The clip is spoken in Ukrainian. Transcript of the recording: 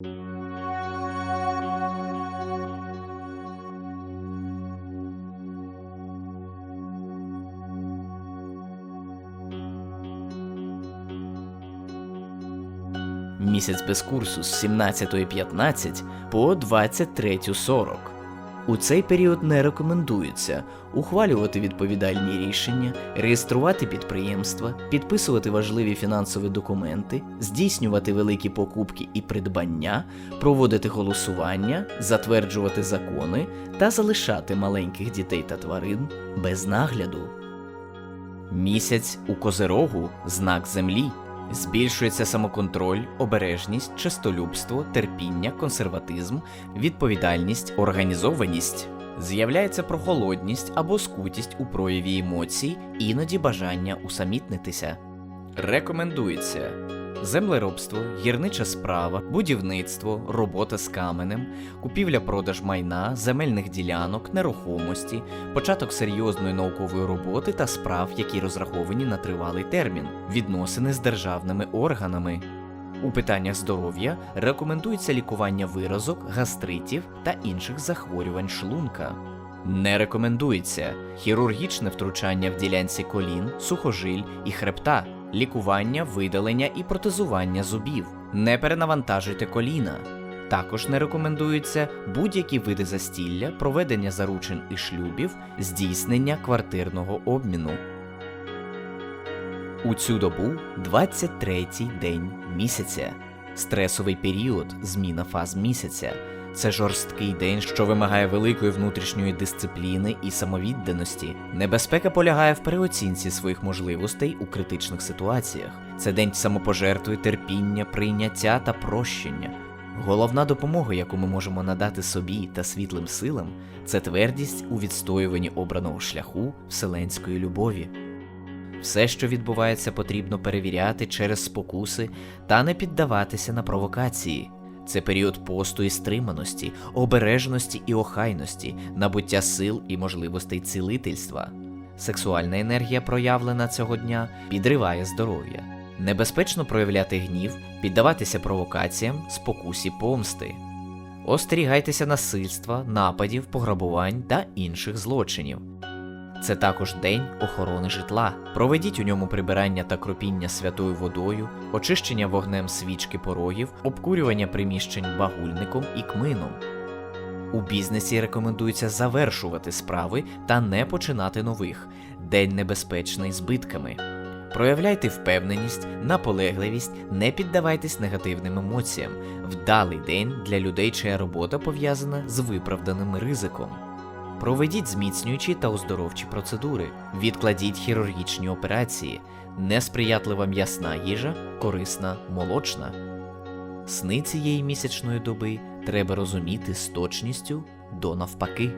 Місяць без курсу з 17.15 по 23.40. У цей період не рекомендується ухвалювати відповідальні рішення, реєструвати підприємства, підписувати важливі фінансові документи, здійснювати великі покупки і придбання, проводити голосування, затверджувати закони та залишати маленьких дітей та тварин без нагляду. Місяць у Козирогу знак землі. Збільшується самоконтроль, обережність, чистолюбство, терпіння, консерватизм, відповідальність, організованість. З'являється прохолодність або скутість у прояві емоцій, іноді бажання усамітнитися. Рекомендується землеробство, гірнича справа, будівництво, робота з каменем, купівля-продаж майна, земельних ділянок, нерухомості, початок серйозної наукової роботи та справ, які розраховані на тривалий термін, відносини з державними органами. У питаннях здоров'я рекомендується лікування виразок, гастритів та інших захворювань шлунка. Не рекомендується хірургічне втручання в ділянці колін, сухожиль і хребта, лікування, видалення і протезування зубів. Не перенавантажуйте коліна. Також не рекомендуються будь-які види застілля, проведення заручин і шлюбів, здійснення квартирного обміну. У цю добу 23-й день місяця. Стресовий період, зміна фаз місяця. Це жорсткий день, що вимагає великої внутрішньої дисципліни і самовідданості. Небезпека полягає в переоцінці своїх можливостей у критичних ситуаціях. Це день самопожертви, терпіння, прийняття та прощення. Головна допомога, яку ми можемо надати собі та світлим силам, це твердість у відстоюванні обраного шляху вселенської любові. Все, що відбувається, потрібно перевіряти через спокуси та не піддаватися на провокації. Це період посту і стриманості, обережності і охайності, набуття сил і можливостей цілительства. Сексуальна енергія, проявлена цього дня, підриває здоров'я. Небезпечно проявляти гнів, піддаватися провокаціям, спокусі помсти. Остерігайтеся насильства, нападів, пограбувань та інших злочинів. Це також день охорони житла. Проведіть у ньому прибирання та кропіння святою водою, очищення вогнем свічки порогів, обкурювання приміщень багульником і кмином. У бізнесі рекомендується завершувати справи та не починати нових. День небезпечний збитками. Проявляйте впевненість, наполегливість, не піддавайтесь негативним емоціям. Вдалий день для людей, чия робота пов'язана з виправданим ризиком. Проведіть зміцнюючі та оздоровчі процедури, відкладіть хірургічні операції, несприятлива м'ясна їжа, корисна молочна. Сни цієї місячної доби треба розуміти з точністю до навпаки.